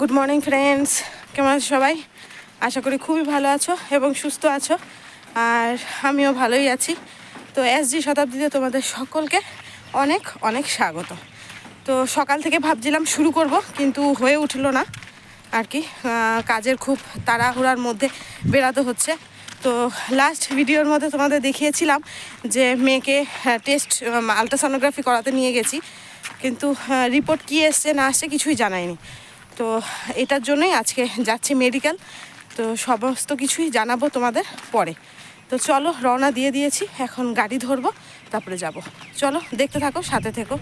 Good morning friends কেমন আছো সবাই? আশা করি খুবই ভালো আছো এবং সুস্থ আছো। আর আমিও ভালোই আছি। তো এসজি শতাব্দীতে তোমাদের সকলকে অনেক অনেক স্বাগত। তো সকাল থেকে ভাবছিলাম শুরু করব, কিন্তু হয়ে উঠল না। আর কি কাজের খুব তাড়াহুড়ার মধ্যে বেরাতে হচ্ছে। তো লাস্ট ভিডিওর মধ্যে তোমাদের দেখিয়েছিলাম যে মেয়েকে টেস্ট আলট্রাসনোগ্রাফি করাতে নিয়ে গেছি। কিন্তু রিপোর্ট কী এসছে না আসছে কিছুই জানায়নি তো এটার জন্যই আজকে যাচ্ছি মেডিকেল তো সমস্ত কিছুই জানাব তোমাদের পরে। তো চলো, রওনা দিয়ে দিয়েছি, এখন গাড়ি ধরবো, তারপরে যাব। চলো, দেখতে থাকো, সাথে থেকো।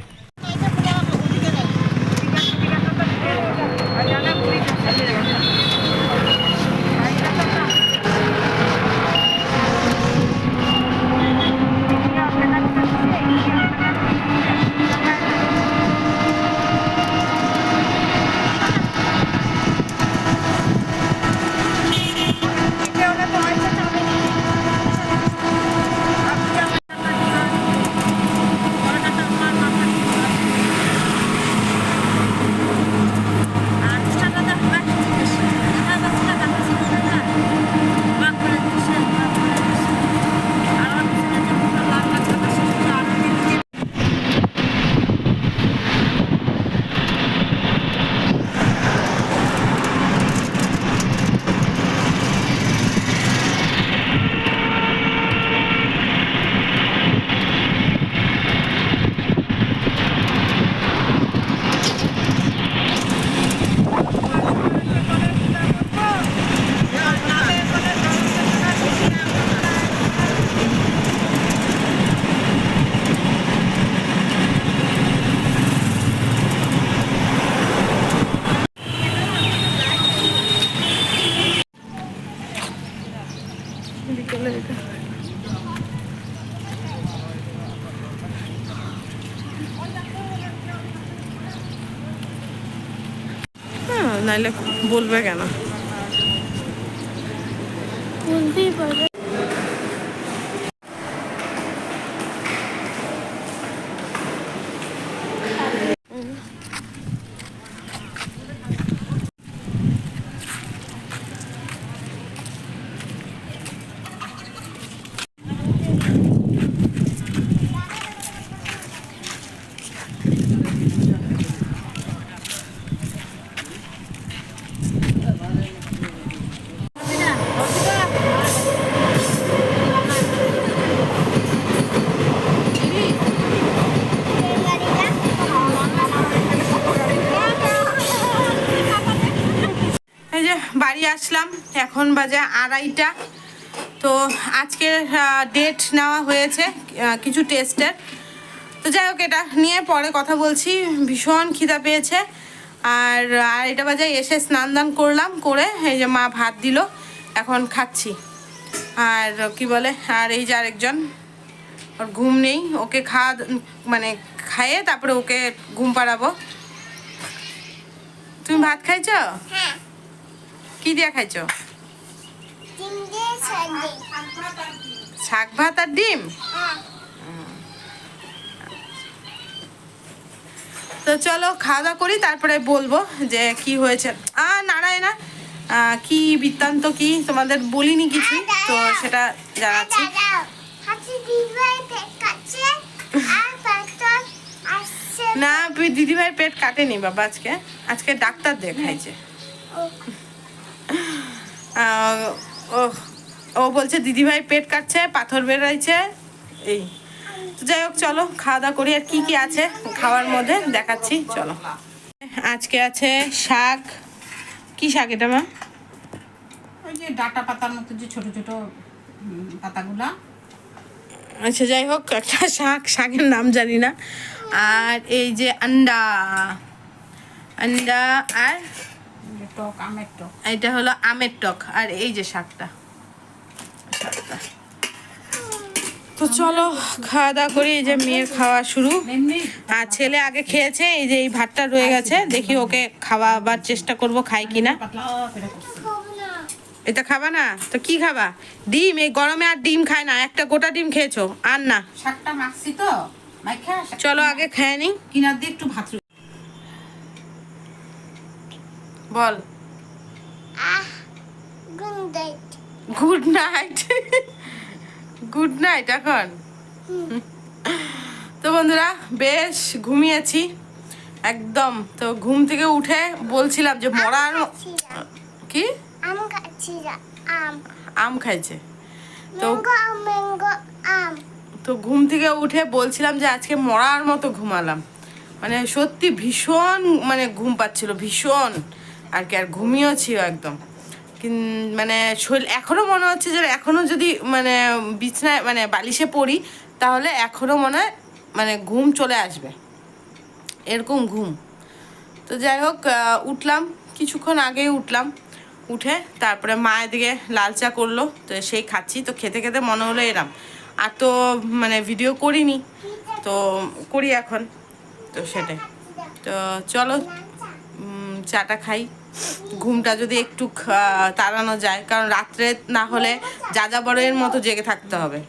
নাইলে বলবে কেন? বলতেই পারবে। যে বাড়ি আসলাম, এখন বাজে আড়াইটা। তো আজকের ডেট নেওয়া হয়েছে কিছু টেস্টের তো যাই হোক, এটা নিয়ে পরে কথা বলছি। ভীষণ খিদা পেয়েছে। আর আড়াইটা বাজে এসে স্নান দান করলাম করে, এই যে মা ভাত দিল, এখন খাচ্ছি। আর কি বলে, আর এই যে আরেকজন, ওর ঘুম নেই, ওকে খাওয়া মানে খাইয়ে তারপরে ওকে ঘুম পাড়াবো। তুমি ভাত খাইছ? হ্যাঁ। কি দিয়ে খাইছো? শাক ভাত আর ডিম? হ্যাঁ। তো চলো খাওয়া দাওয়া করি তারপরে বলব যে কি হয়েছে। আ নাড়ায় না আহ, কি বৃত্তান্ত কি? তোমাদের বলিনি কিছু তো সেটা জানাচ্ছি। আর আসছে। না দিদিভাই পেট কাটেনি বাবা আজকে। আজকে ডাক্তার দেখাইছে। ও বলছে দিদিভাই পেট কাটছে পাথর বেরোইছে এই। তো যাই হোক চলো খাওয়া দাওয়া করি আর কি কি আছে খাওয়ার মধ্যে দেখাচ্ছি চলো। আজকে আছে শাক। কি শাক এটা মা ওই যে ডাটা পাতার মতো যে ছোট ছোট পাতাগুলা। আচ্ছা যাই হোক একটা শাক শাকের নাম জানি না। আর এই যে আন্ডা আন্ডা আর টক আমের টক। এটা হলো আমের টক আর এই যে শাকটা। শাকটা। তো চলো খাওয়া দাওয়া করি এই যে মেয়ের খাওয়া শুরু। আর ছেলে আগে খেয়েছে এই যে এই ভাতটা রয়ে গেছে দেখি ওকে খাওয়াবার চেষ্টা করব খাই কিনা এটা খাবা না? তো কি খাবা? ডিম এই গরমে আর ডিম খায় না একটা গোটা ডিম খেয়েছো আর না। শাকটা মাখছি তো চলো আগে খেয়ে নি। কিনার দিয়ে একটু ভাত বল। গুড নাইট গুড নাইট এখন। তো বন্ধুরা বেশ ঘুমিয়েছি। একদম। তো ঘুম থেকে উঠে বলছিলাম যে মরার কি? আম খাচ্ছি আম। আম খাইছে। তো তো ঘুম থেকে উঠে বলছিলাম যে আজকে মরার মতো ঘুমালাম। মানে সত্যি ভীষণ মানে ঘুম পাচ্ছিল ভীষণ। আর কি, আর ঘুমিয়েছিল একদম। মানে শরীর এখনও মনে হচ্ছে যে এখনও যদি মানে বিছনায় মানে বালিশে পড়ি, তাহলে এখনও মনে হয় মানে ঘুম চলে আসবে। এরকম ঘুম। তো যাই হোক উঠলাম, কিছুক্ষণ আগেই উঠলাম। উঠে তারপরে মা এদিকে লাল চা করল, তো সেই খাচ্ছি। তো খেতে খেতে মনে হলো এরাম আর তো মানে ভিডিও করিনি, তো করি এখন। তো সেটাই। তো চলো চাটা খাই। ঘুমটা যদি একটু তাড়ানো যায়, কারণ রাত্রে না হলে যাযাবরের মতো জেগে থাকতে হবে।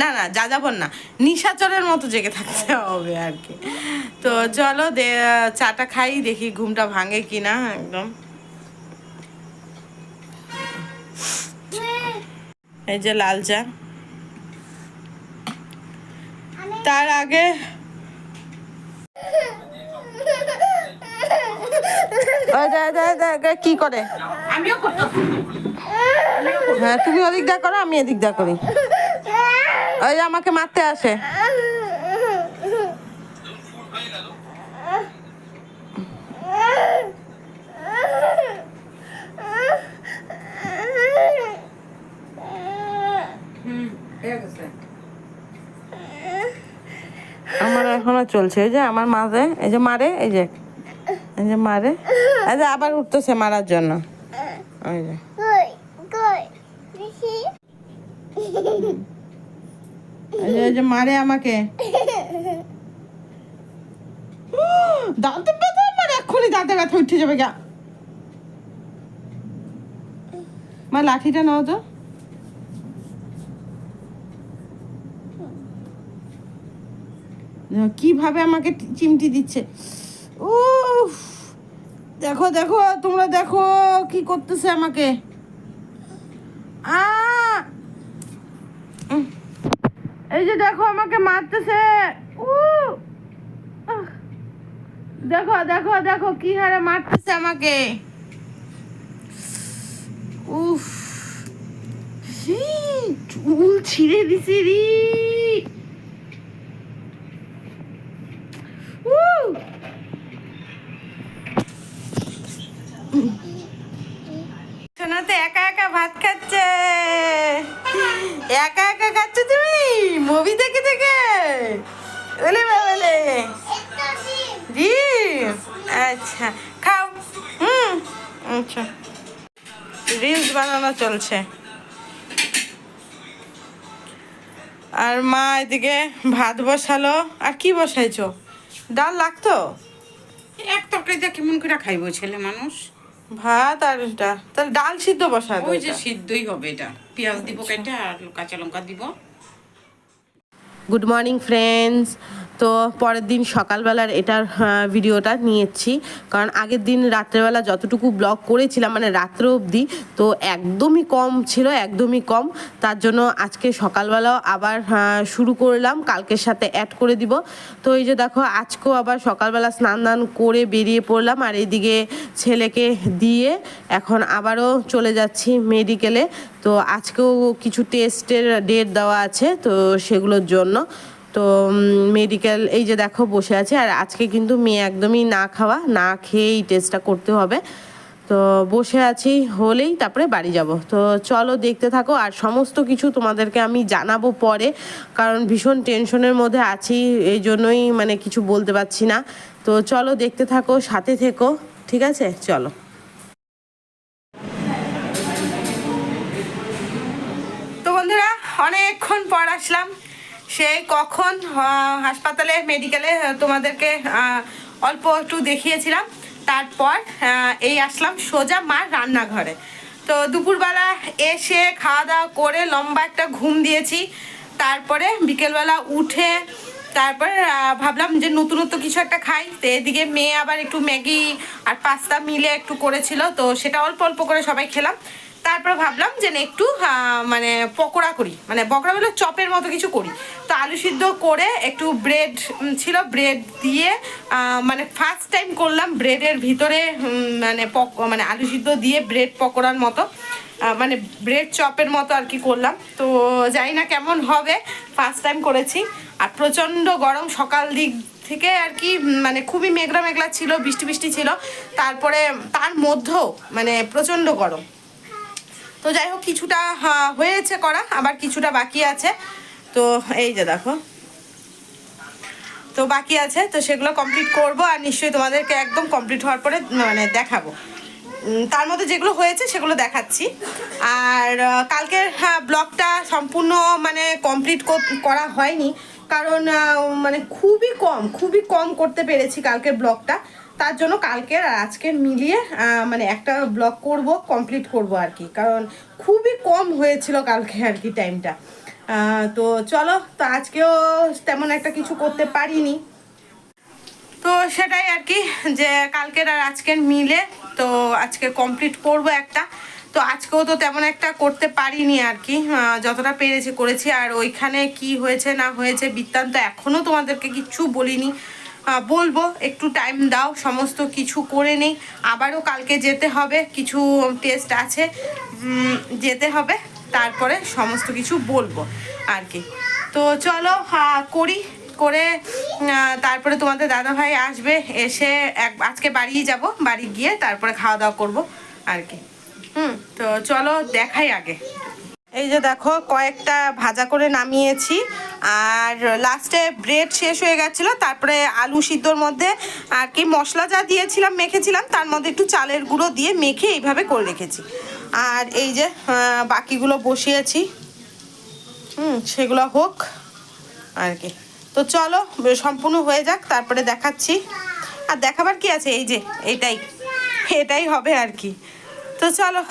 না না, যাযাবর না, নিশাচরের মতো জেগে থাকতে হবে আর কি। তো চলো চাটা খাই, দেখি ঘুমটা ভাঙে কিনা, একদম। এই যে লাল চা। তার আগে ওই দে, দে, দে, দে, কি করে? হ্যাঁ তুমি ওদিক দা করো আমি এদিক দা করি। ওই আমাকে মারতে আসে। আমার এখনও চলছে এই যে আমার মাঝে এই যে মারে এই যে। যে মারে। যে আবার উঠতেছে মারার জন্য। ওই যে। এই যে- মারে আমাকে। দাঁতে ব্যথা আমার এক্ষুনি দাঁতে ব্যথা উঠে যাবে গা। মা লাঠিটা নাও তো। কীভাবে আমাকে চিমটি দিচ্ছে। উফ। দেখো দেখো, তোমরা দেখো কি করতেছে আমাকে। এই যে দেখো, আমাকে মারতেছে। দেখো দেখো দেখো কি হারে মারতেছে আমাকে। উফ। চুল ছিঁড়ে দিছি রে উহ। সোনা তো একা একা ভাত খাচ্ছে একা একা খাচ্ছ তুমি? মুভি দেখে দেখে। ওলে বাবালে ডিম আচ্ছা খাও। হুম আচ্ছা। রিলস বানানো চলছে। আর মা এদিকে ভাত বসালো। আর কি বসাইছো? ডাল লাগতো? এক তরকারিটা কেমন করে খাইবো ছেলে মানুষ? ভাত আর এটা তাহলে ডাল সিদ্ধ বসাই ওই যে সিদ্ধই হবে এটা। পেঁয়াজ দিব কেটে আর কাঁচা লঙ্কা দিব। গুড মর্নিং ফ্রেন্ডস তো পরের দিন সকালবেলার এটার ভিডিওটা নিয়েছি। কারণ আগের দিন রাত্রেবেলা যতটুকু ব্লগ করেছিলাম মানে রাত্র অবধি, তো একদমই কম ছিল, একদমই কম। তার জন্য আজকে সকালবেলাও আবার শুরু করলাম। কালকের সাথে অ্যাড করে দিব। তো এই যে দেখো, আজকেও আবার সকালবেলা স্নান দান করে বেরিয়ে পড়লাম। আর এইদিকে ছেলেকে দিয়ে এখন আবারও চলে যাচ্ছি মেডিকেলে তো আজকেও কিছু টেস্টের ডেট দেওয়া আছে, তো সেগুলোর জন্য। তো মেডিকেল এই যে দেখো বসে আছে, আর আজকে কিন্তু মেয়ে একদমই না খাওয়া, না খেয়েই টেস্টটা করতে হবে। তো বসে আছি, হলেই তারপরে বাড়ি যাব। তো চলো দেখতে থাকো, আর সমস্ত কিছু তোমাদেরকে আমি জানাব পরে, কারণ ভীষণ টেনশনের মধ্যে আছি, এই জন্যই মানে কিছু বলতে পারছি না। তো চলো দেখতে থাকো, সাথে থেকো, ঠিক আছে? চলো। তো বন্ধুরা, অনেকক্ষণ পর আসলাম। সেই কখন হাসপাতালে, মেডিকেলে তোমাদেরকে অল্প একটু দেখিয়েছিলাম। তারপর এই আসলাম সোজা মার রান্নাঘরে। তো দুপুরবেলা এসে খাওয়া দাওয়া করে লম্বা একটা ঘুম দিয়েছি। তারপরে বিকেলবেলা উঠে, তারপর ভাবলাম যে নতুনত্ব কিছু একটা খাই। তো এদিকে মেয়ে আবার একটু ম্যাগি আর পাস্তা মিলে একটু করেছিল। তো সেটা অল্প অল্প করে সবাই খেলাম। তারপর ভাবলাম যে না একটু মানে পকোড়া করি। মানে পকোড়া বলে চপের মতো কিছু করি। তো আলু সিদ্ধ করে একটু ব্রেড ছিল ব্রেড দিয়ে মানে ফার্স্ট টাইম করলাম ব্রেডের ভিতরে মানে পক মানে আলু সিদ্ধ দিয়ে ব্রেড পকোড়ার মতো। মানে ব্রেড চপের মতো আর কি করলাম। তো জানি না কেমন হবে ফার্স্ট টাইম করেছি। আর প্রচণ্ড গরম সকাল দিক থেকে আর কি মানে খুবই মেঘলা মেঘলা ছিল, বৃষ্টি বৃষ্টি ছিল। তারপরে, তার মধ্যেও মানে প্রচণ্ড গরম। তো যাই হোক, কিছুটা হয়েছে করা, আবার কিছুটা বাকি আছে। তো এই যে দেখো। তো বাকি আছে, তো সেগুলো কমপ্লিট করব আর নিশ্চয়ই তোমাদেরকে একদম কমপ্লিট হওয়ার পরে মানে দেখাবো। তার মধ্যে যেগুলো হয়েছে সেগুলো দেখাচ্ছি। আর কালকের ব্লগটা সম্পূর্ণ মানে কমপ্লিট করা হয়নি। কারণ মানে খুবই কম খুবই কম করতে পেরেছি কালকের ব্লগটা। তার জন্য কালকের আর আজকের মিলিয়ে মানে একটা ব্লগ করব কমপ্লিট করব আর কি। কারণ খুবই কম হয়েছিল কালকে আর কি টাইমটা তো চলো, তো আজকেও তেমন একটা কিছু করতে পারিনি। তো সেটাই আর কি, যে কালকের আর আজকের মিলে, তো আজকে কমপ্লিট করব একটা। তো আজকেও তো তেমন একটা করতে পারিনি আর কি যতটা পেরেছি করেছি। আর ওইখানে কি হয়েছে না হয়েছে বৃত্তান্ত এখনও তোমাদেরকে কিচ্ছু বলিনি। বলব, একটু টাইম দাও, সমস্ত কিছু করে নেই। আবারও কালকে যেতে হবে, কিছু টেস্ট আছে যেতে হবে, তারপরে সমস্ত কিছু বলব আর কি। তো চলো করি, করে তারপরে তোমাদের দাদা ভাই আসবে, এসে এক, আজকে বাড়িই যাব, বাড়ি গিয়ে তারপরে খাওয়া দাওয়া করব আর কি। হুম, তো চলো, দেখাই আগে। এই যে দেখো, কয়েকটা ভাজা করে নামিয়েছি। আর লাস্টে ব্রেড শেষ হয়ে গেছিল, তারপরে আলু সিদ্ধর মধ্যে আর কি মশলা যা দিয়েছিলাম, মেখেছিলাম, তার মধ্যে একটু চালের গুঁড়ো দিয়ে মেখে এইভাবে করে রেখেছি। আর এই যে বাকিগুলো বসিয়েছি। হুম, সেগুলো হোক আর কি। তো চলো, সম্পূর্ণ হয়ে যাক, তারপরে দেখাচ্ছি। আর দেখাবার কি আছে? এই যে, এটাই। এটাই হবে আর কি। তো চলো